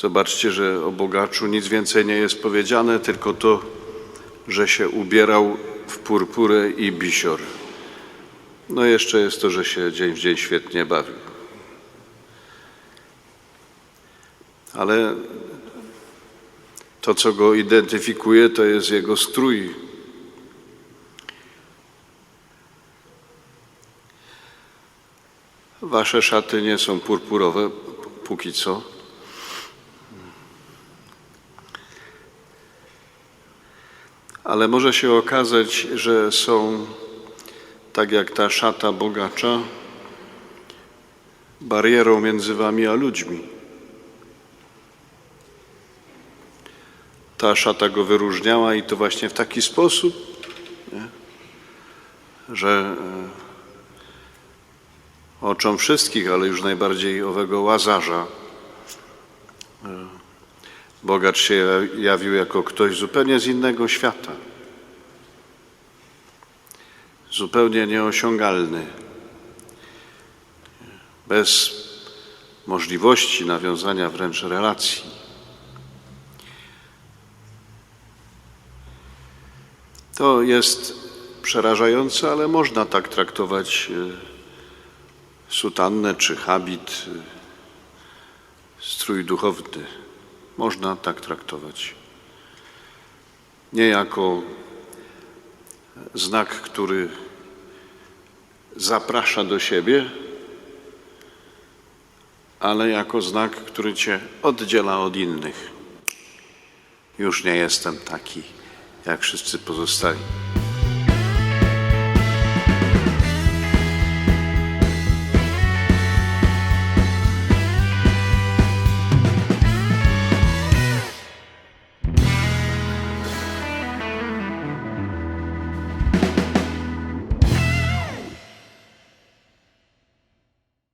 Zobaczcie, że o bogaczu nic więcej nie jest powiedziane, tylko to, że się ubierał w purpurę i bisior. No jeszcze jest to, że się dzień w dzień świetnie bawił. Ale to, co go identyfikuje, to jest jego strój. Wasze szaty nie są purpurowe, póki co. Ale może się okazać, że są, tak jak ta szata bogacza, barierą między wami a ludźmi. Ta szata go wyróżniała i to właśnie w taki sposób, nie? że e, oczom wszystkich, ale już najbardziej owego łazarza, e, bogacz się jawił jako ktoś zupełnie z innego świata, zupełnie nieosiągalny, bez możliwości nawiązania wręcz relacji. To jest przerażające, ale można tak traktować e, sutannę czy habit, e, strój duchowny. Można tak traktować. Nie jako znak, który zaprasza do siebie, ale jako znak, który cię oddziela od innych. Już nie jestem taki jak wszyscy pozostali.